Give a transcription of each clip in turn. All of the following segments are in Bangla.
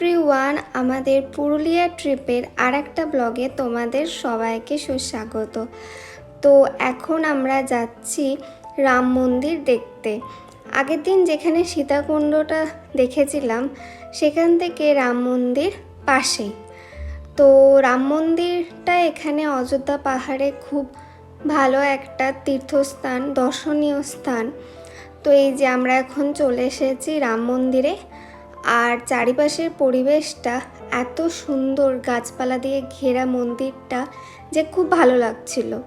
এভরিওয়ান, আমাদের পুরুলিয়া ট্রিপের আর একটা ব্লগে তোমাদের সবাইকে সুস্বাগত। তো এখন আমরা যাচ্ছি রাম মন্দির দেখতে। আগের দিন যেখানে সীতাকুণ্ডটা দেখেছিলাম, সেখান থেকে রাম মন্দির পাশেই তো রাম মন্দিরটা এখানে অযোধ্যা পাহাড়ে খুব ভালো একটা তীর্থস্থান, দর্শনীয় স্থান। তো এই যে আমরা এখন চলে এসেছি রাম মন্দিরে। আর চারিপাশের পরিবেশটা এত সুন্দর গাছপালা দিয়ে ঘেরা মন্দিরটা যে খুব ভালো লাগছিল।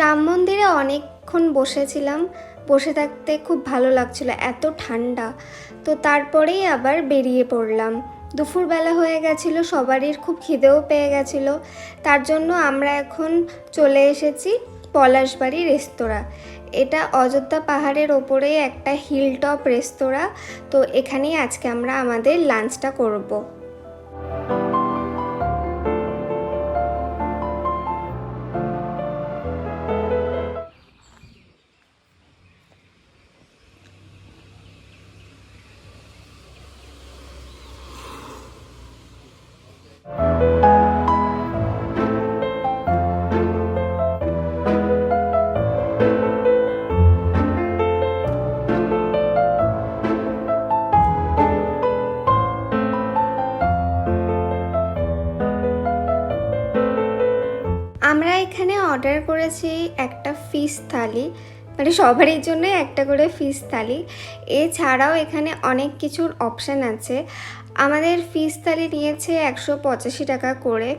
রাম মন্দিরে অনেকক্ষণ বসেছিলাম। বসে থাকতে খুব ভালো লাগছিল, এত ঠান্ডা। তো তারপরেই আবার বেরিয়ে পড়লাম। দুপুরবেলা হয়ে গেছিল, সবারই খুব খিদেও পেয়ে গেছিল। তার জন্য আমরা এখন চলে এসেছি পলাশবাড়ি রেস্তোরাঁ। এটা অযোধ্যা পাহাড়ের ওপরে একটা হিল টপ রেস্তোরাঁ। তো এখানেই আজকে আমরা আমাদের লাঞ্চটা করব। আমরা এখানে অর্ডার করেছি একটা ফিশ থালি মানে সবারই জন্য একটা করে ফিশ থালি। এছাড়াও এখানে অনেক কিছুর অপশান আছে। আমাদের ফিশ থালি নিয়েছে একশো পঁচাশি টাকা করে।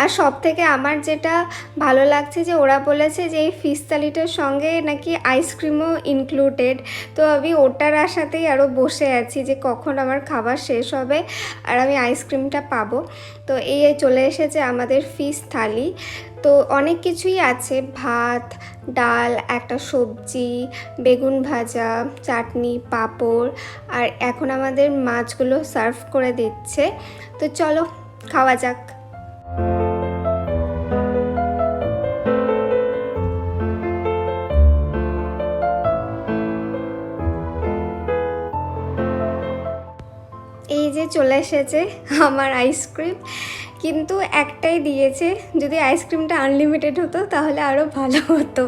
আর সব থেকে আমার যেটা ভালো লাগছে যে ওরা বলেছে যে এই ফিশ থালিটার সঙ্গে নাকি আইসক্রিমও ইনক্লুডেড তো আমি ওটার আশাতেই আরও বসে আছি যে কখন আমার খাবার শেষ হবে আর আমি আইসক্রিমটা পাবো। তো এই চলে এসেছে আমাদের ফিশ থালি। তো অনেক কিছুই আছে। ভাত, ডাল, একটা সবজি, বেগুন ভাজা, চাটনি, পাঁপড়, আর এখন আমাদের মাছগুলো সার্ভ করে দিচ্ছে। তো চলো, খাওয়া যাক। এই যে চলে এসেছে আমার আইসক্রিম কিন্তু একটাই দিয়েছে, যদি আইসক্রিমটা আনলিমিটেড হতো তাহলে আরও ভালো হতো।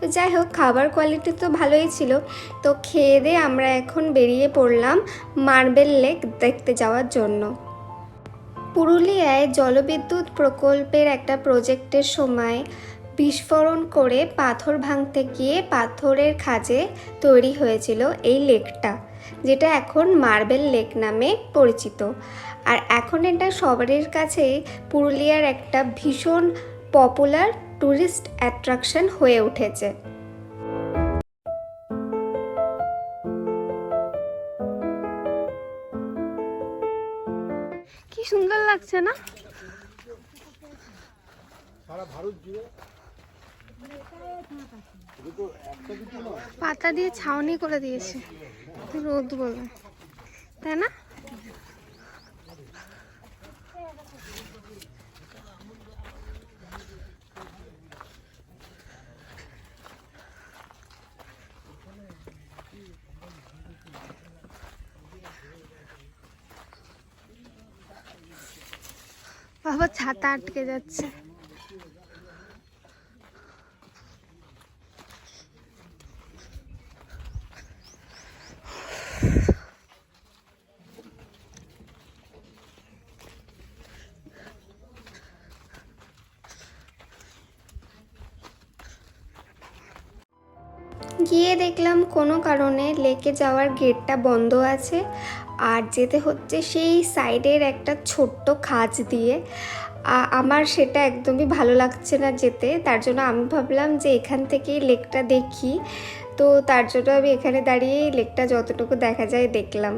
তো যাই হোক, খাবার কোয়ালিটি তো ভালোই ছিল। তো খেয়ে দিয়ে আমরা এখন বেরিয়ে পড়লাম মার্বেল লেক দেখতে যাওয়ার জন্য। পুরুলিয়ায় জলবিদ্যুৎ প্রকল্পের একটা প্রজেক্টের সময় বিস্ফোরণ করে পাথর ভাঙতে গিয়ে পাথরের খাজে তৈরি হয়েছিল এই লেকটা যেটা এখন মার্বেল লেক নামে পরিচিত। আর এখন এটা সবারই কাছে পুরুলিয়ার একটা ভীষণ পপুলার ট্যুরিস্ট অ্যাট্রাকশন হয়ে উঠেছে। কি সুন্দর লাগছে না? পাতা দিয়ে ছাউনি করে দিয়েছে। রোদ বলে। তাই না? বাবা ছাতা আটকে যাচ্ছে। গিয়ে দেখলাম কোনো কারণে লেকে যাওয়ার গেটটা বন্ধ আছে আর যেতে হচ্ছে সেই সাইডের একটা ছোট্ট খাঁজ দিয়ে। আমার সেটা একদমই ভালো লাগছে না যেতে। তার জন্য আমি ভাবলাম যে এখান থেকেই লেকটা দেখি। তো তার জন্য আমি এখানে দাঁড়িয়ে লেকটা যতটুকু দেখা যায় দেখলাম।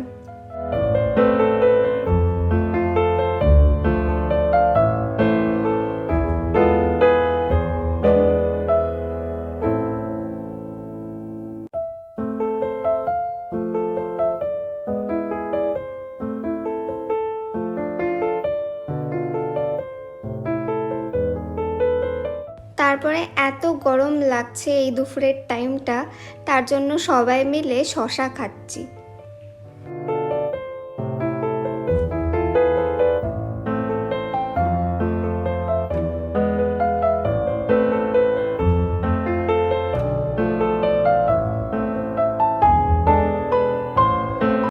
তারপরে এত গরম লাগছে এই দুপুরের টাইমটা তার জন্য সবাই মিলে শশা খাচ্ছি।